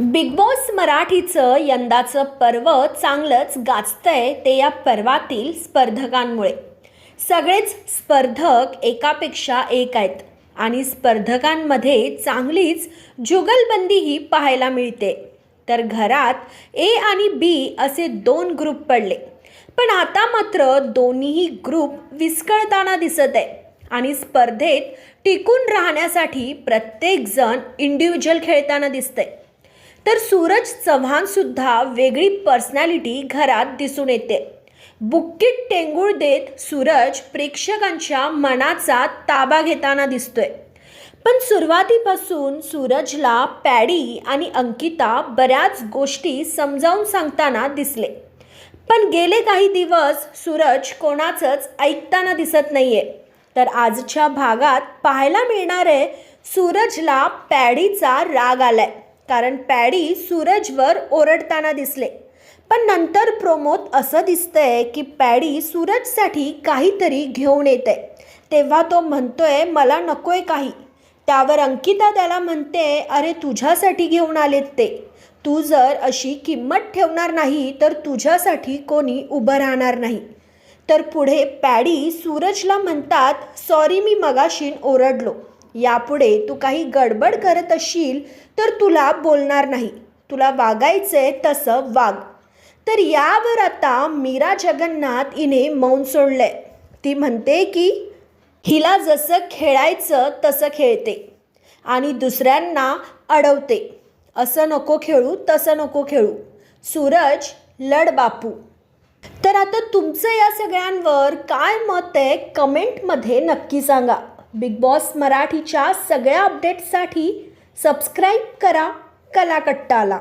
Big boss मराठीचं यंदाचं पर्व चांगलंच गाजतंय ते या पर्वातील स्पर्धकांमुळे. सगळेच स्पर्धक एकापेक्षा एक आहेत आणि स्पर्धकांमध्ये चांगलीच जुगलबंदीही पाहायला मिळते. तर घरात ए आणि बी असे दोन ग्रुप पडले. पण आता मात्र दोन्हीही ग्रुप विस्कळताना दिसत आहे आणि स्पर्धेत टिकून राहण्यासाठी प्रत्येकजण इंडिव्हिज्युअल खेळताना दिसतंय. तर सूरज चव्हाणसुद्धा वेगळी पर्सनॅलिटी घरात दिसून येते. बुक्कीत टेंगूळ देत सूरज प्रेक्षकांच्या मनाचा ताबा घेताना दिसतोय. पण सुरुवातीपासून सूरजला पॅडी आणि अंकिता बऱ्याच गोष्टी समजावून सांगताना दिसले. पण गेले काही दिवस सूरज कोणाचंच ऐकताना दिसत नाहीये. तर आजच्या भागात पाहायला मिळणार आहे सूरजला पॅडीचा राग आलाय. कारण पॅडी सूरजवर ओरडताना दिसले. पण नंतर प्रोमोत असं दिसतंय की पॅडी सूरजसाठी काहीतरी घेऊन येते. तेव्हा तो म्हणतोय मला नकोय काही. त्यावर अंकिता त्याला म्हणते अरे तुझ्यासाठी घेऊन आलेत ते. तू जर अशी किंमत ठेवणार नाही तर तुझ्यासाठी कोणी उभं राहणार नाही. तर पुढे पॅडी सूरजला म्हणतात सॉरी मी मगाशीन ओरडलो. यापुढे तू काही गडबड करत असशील तर तुला बोलणार नाही. तुला वागायचंय तसं वाग. तर यावर आता मीरा जगन्नाथ हिने मौन सोडलंय. ती म्हणते की हिला जसं खेळायचं तसं खेळते आणि दुसऱ्यांना अडवते. असं नको खेळू तसं नको खेळू. सूरज लढ बापू. तर आता तुमचं या सगळ्यांवर काय मत आहे? कमेंटमध्ये नक्की सांगा. बिग बॉस मराठीच्या सगळ्या अपडेट्ससाठी सबस्क्राईब करा कलाकट्टाला.